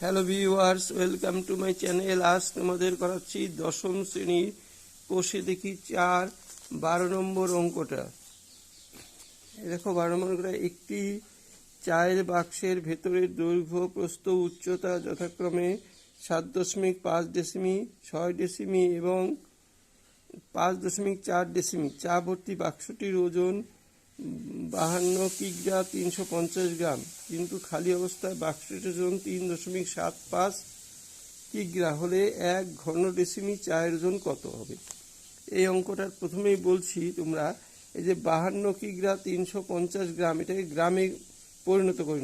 Hello viewers welcome to my channel আজ তোমাদের করাচ্ছি দশম শ্রেণির কোষে দেখি চার, বারো নম্বর অঙ্কটা। দেখো, বারো নম্বর একটি চায়ের বাক্সের ভেতরের দৈর্ঘ্য, প্রস্থ, উচ্চতা যথাক্রমে সাত দশমিক পাঁচ ডেসিমি ছয় ডেসিমি এবং পাঁচ দশমিক চার ডেসিমি চা ভর্তি বাক্সটির ওজন বাহান্ন কিগ্রা তিনশো পঞ্চাশ গ্রাম। কিন্তু খালি অবস্থায় বাক্সটির ওজন তিন দশমিক সাত পাঁচ কিগ্রা হলে এক ঘন ডেসিমি চায়ের ওজন কত হবে? এই অঙ্কটার প্রথমেই বলছি তোমরা, এই যে বাহান্ন কিগ্রা তিনশো পঞ্চাশ গ্রাম, এটাকে গ্রামে পরিণত করে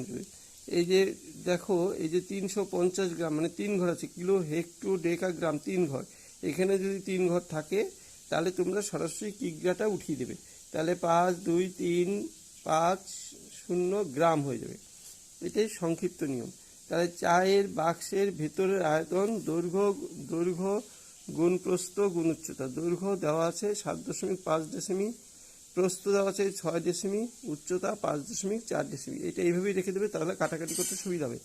এই যে দেখো, এই যে তিনশো পঞ্চাশ গ্রাম মানে তিন ঘর আছে, কিলো হেক্টো ডেকা গ্রাম তিন ঘর। এখানে যদি তিন ঘর থাকে, তাহলে তোমরা সরাসরি কিগ্রাটা উঠিয়ে দেবে। তাহলে পাঁচ, দুই, তিন, পাঁচ, শূন্য গ্রাম হয়ে যাবে। এটাই সংক্ষিপ্ত নিয়ম। তাহলে চায়ের বাক্সের ভেতরের আয়তন দৈর্ঘ্য দৈর্ঘ্য গুণ প্রস্থ গুণ উচ্চতা দৈর্ঘ্য দেওয়া আছে সাত দশমিক পাঁচ ডেসিমি প্রস্থ দেওয়া আছে ছয় ডেসিমি উচ্চতা পাঁচ দশমিক চার ডেসিমি এটা এইভাবেই রেখে দেবে, তাহলে কাটাকাটি করতে সুবিধা হবে।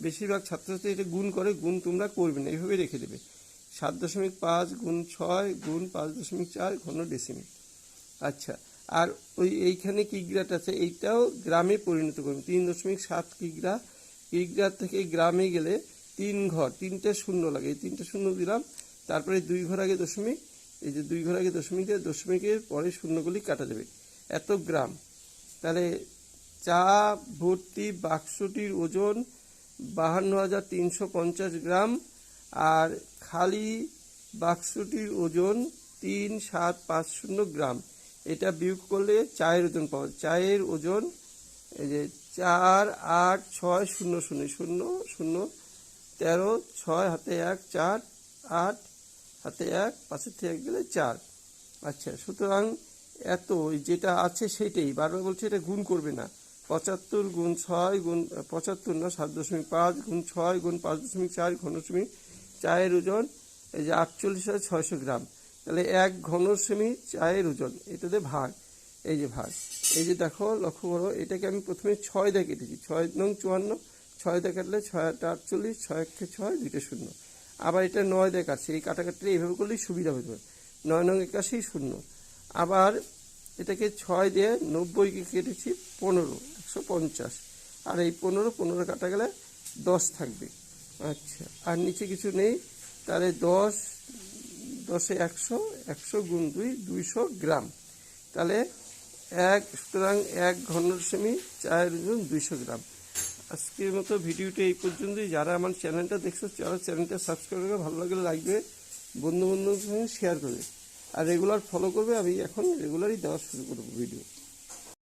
বেশিরভাগ ছাত্রছাত্রী এটা গুণ করে, গুণ তোমরা করবে না, এইভাবেই রেখে দেবে। সাত দশমিক পাঁচ, গুণ ছয়, গুণ পাঁচ দশমিক চার, ঘন ডেসিমি আচ্ছা আর ওই এইখানে কিগ্রাটা আছে? এইটাও গ্রামে পরিণত করবেন তিন দশমিক সাত কিগ্রা। কিগ্রা থেকে গ্রামে গেলে তিন ঘর, তিনটে শূন্য লাগে। এই তিনটে শূন্য দিলাম। তারপরে দুই ঘর আগে দশমিক। এই যে দুই ঘর আগে দশমিক দিয়ে দশমিকের পরে শূন্যগুলি কাটা যাবে। এত গ্রাম। তাহলে চা, ভর্তি, বাক্সটির ওজন বাহান্ন হাজার তিনশো পঞ্চাশ গ্রাম। আর খালি বাক্সটির ওজন তিন সাত পাঁচ শূন্য গ্রাম। এটা বিয়োগ করলে চায়ের ওজন পাওয়া যায়। চায়ের ওজন, এই যে চার আট ছয় শূন্য শূন্য শূন্য শূন্য তেরো ছয় হাতে এক, চার আট হাতে এক পাশের থেকে এক গেলে চার। আচ্ছা সুতরাং এত যেটা আছে সেটাই বারবার বলছে এটা গুণ করবে না। পঁচাত্তর গুণ ছয় গুণ, পঁচাত্তর না সাত দশমিক পাঁচ গুণ ছয় গুণ পাঁচ দশমিক চার ঘন দশমিক চায়ের ওজন, এই যে আটচল্লিশ হাজার ছয়শো গ্রাম। তাহলে এক ঘন চায়ের ওজন, এটাতে ভাগ, এই যে ভাগ। এই যে দেখো, লক্ষ্য করো, এটাকে আমি প্রথমে ছয় দিয়ে কেটেছি, ছয় নং চুয়ান্ন, ছয় দিয়ে কাটলে ছয় আটটা আটচল্লিশ, ছয় একে ছয়, দুইটা শূন্য। আবার এটা নয় কাটছে, এই কাটাকাটিটা এইভাবে করলেই সুবিধা হতে নয় নং একাশি শূন্য। আবার এটাকে ছয় দিয়ে নব্বইকে কেটেছি, পনেরো, একশো পঞ্চাশ। আর এই পনেরো পনেরো কাটা গেলে দশ থাকবে। আচ্ছা আর নিচে কিছু নেই, তাহলে দশ দশে একশো একশো গুণ দুই, দুইশো গ্রাম। তাহলে এক, সুতরাং এক ঘন সেমি চায়ের ওজন দুইশো গ্রাম। আজকের মতো ভিডিওটা এই পর্যন্তই। যারা আমার চ্যানেলটা দেখছ যারা চ্যানেলটা সাবস্ক্রাইব করবে ভালো লাগলে লাগবে বন্ধু বান্ধবের সঙ্গে শেয়ার করবে আর রেগুলার ফলো করবে, আমি এখন রেগুলারই দেওয়া শুরু করব ভিডিও